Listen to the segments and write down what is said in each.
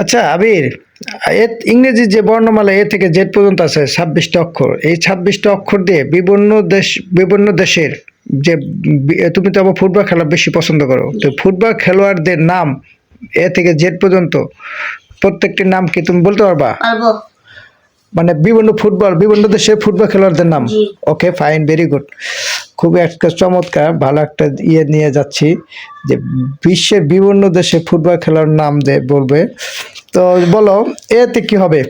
আচ্ছা আবির ইংরেজি যে বর্ণমালা এ থেকে জেড পর্যন্ত আছে, ছাব্বিশটা অক্ষর। এই ছাব্বিশটা অক্ষর দিয়ে বিভিন্ন দেশ, বিভিন্ন দেশের যে তুমি তো আবার ফুটবল খেলা বেশি পছন্দ করো। তো ফুটবল খেলোয়াড়দের নাম এ থেকে জেড পর্যন্ত, প্রত্যেকটির নাম কি তুমি বলতে পারব। মানে বিভিন্ন ফুটবল বিভিন্ন দেশের ফুটবল খেলোয়াড়দের নাম। ওকে ফাইন ভেরি গুড খুব একটা চমৎকার ভালো একটা ইয়ে নিয়ে যাচ্ছি যে বিশ্বের বিভিন্ন দেশে ফুটবল খেলার নাম দে বলবে। তো বলো এতে কি হবে?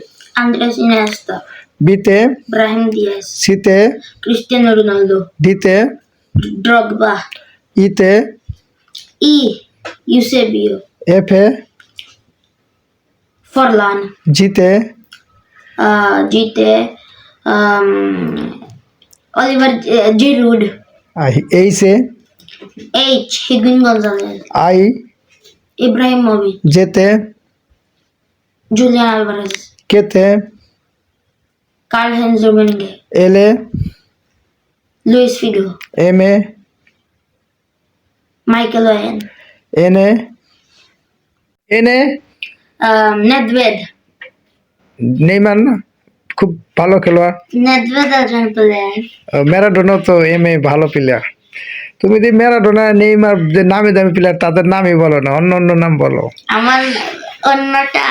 বিতে? Brahim Diaz. সিতে? Cristiano Ronaldo. ডিতে? ড্রগবা। ইতে? E Eusebio. এফে ফরলান। জিতে? জিতে Oliver Giroud I- এইচে H Higuain Gonzalez I Ibrahimovic জেতে জুলিয়ান আলভারেজ কেতে কার্ল হেনজ রুমেনগে এলে লুইস ফিগো এম এ মাইকেল ওয়েন এনে এনে নেদভেদ নেইমার না? খুব ভালো খেলোয়াড়। ম্যারাডোনা তো এম এ ভালো প্লেয়ার তুমি যদি ম্যারাডোনা নেইমার যে নামি দামি প্লেয়ার তাদের নামই বলো না অন্য অন্য নাম বলো। আমার অন্যটা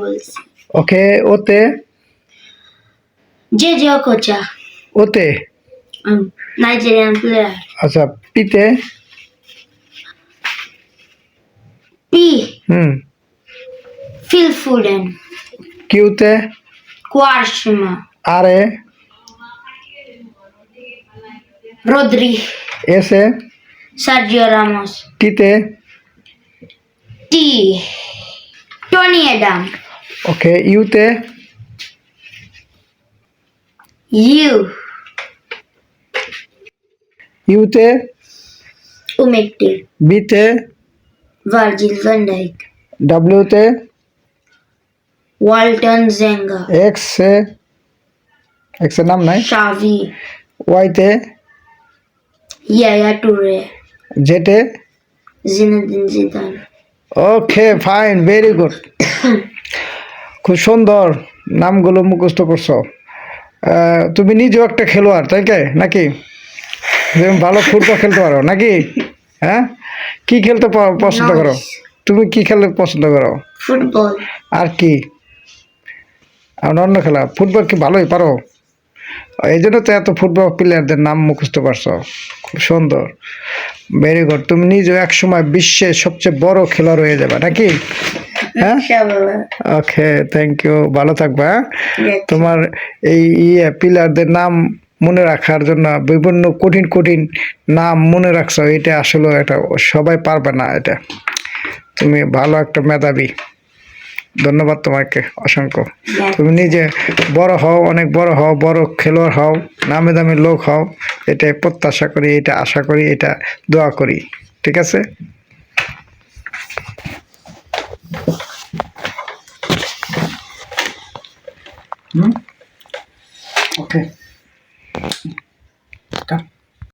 বলছে। ওকে ওতে? যে যে কোচা। ওতে? নাইজেরিয়ান প্লেয়ার আচ্ছা পিতে? পি। হুম। ফিল ফুডেন কিউতে? কোয়ারশিমা আরে? রোদ্রি। এসে? Sergio Ramos. টিতে টি। Tony Adam. ওকে ইউতে? ইউ। ইউতে? উমেকটি বিতে? Virgil van Dijk. ডাব্লিউতে? Walton Zenga. X এ এক্সের নাম নাই? শাভি ওয়াইতে Yaya Toure. জেটে Zinedine Zidane. Okay fine very good খুব সুন্দর নামগুলো মুখস্থ করছ। তুমি নিজেও একটা খেলোয়াড় তাই কে? নাকি? তুমি ভালো ফুটবল খেলতে পারো নাকি? হ্যাঁ? কি খেলতে পছন্দ করো? তুমি কি খেলতে পছন্দ করো? ফুটবল। আর কি? আর অন্য খেলা ফুটবল কি ভালোই পারো? এই জন্য তো এত ফুটবল প্লেয়ারদের নাম মুখস্থ পারছ খুব সুন্দর। ভেরি গুড তুমি নিজেও এক সময় বিশ্বের সবচেয়ে বড় খেলোয়াড় হয়ে যাবে নাকি? হ্যাঁ? ওকে থ্যাংক ইউ ভালো থাকবা হ্যাঁ? তোমার এই ইয়ে প্লেয়ারদের নাম মনে রাখার জন্য বিভিন্ন কঠিন কঠিন নাম মনে রাখছো এটা আসলে এটা সবাই পারবে না এটা। তুমি ভালো একটা মেধাবী। ধন্যবাদ তোমাকে অসংখ্য। তুমি নিজে বড় হও অনেক বড় হও বড় খেলোয়াড় হও নামে দামি লোক হও এটা প্রত্যাশা করি এটা আশা করি এটা দোয়া করি ঠিক আছে? ওকে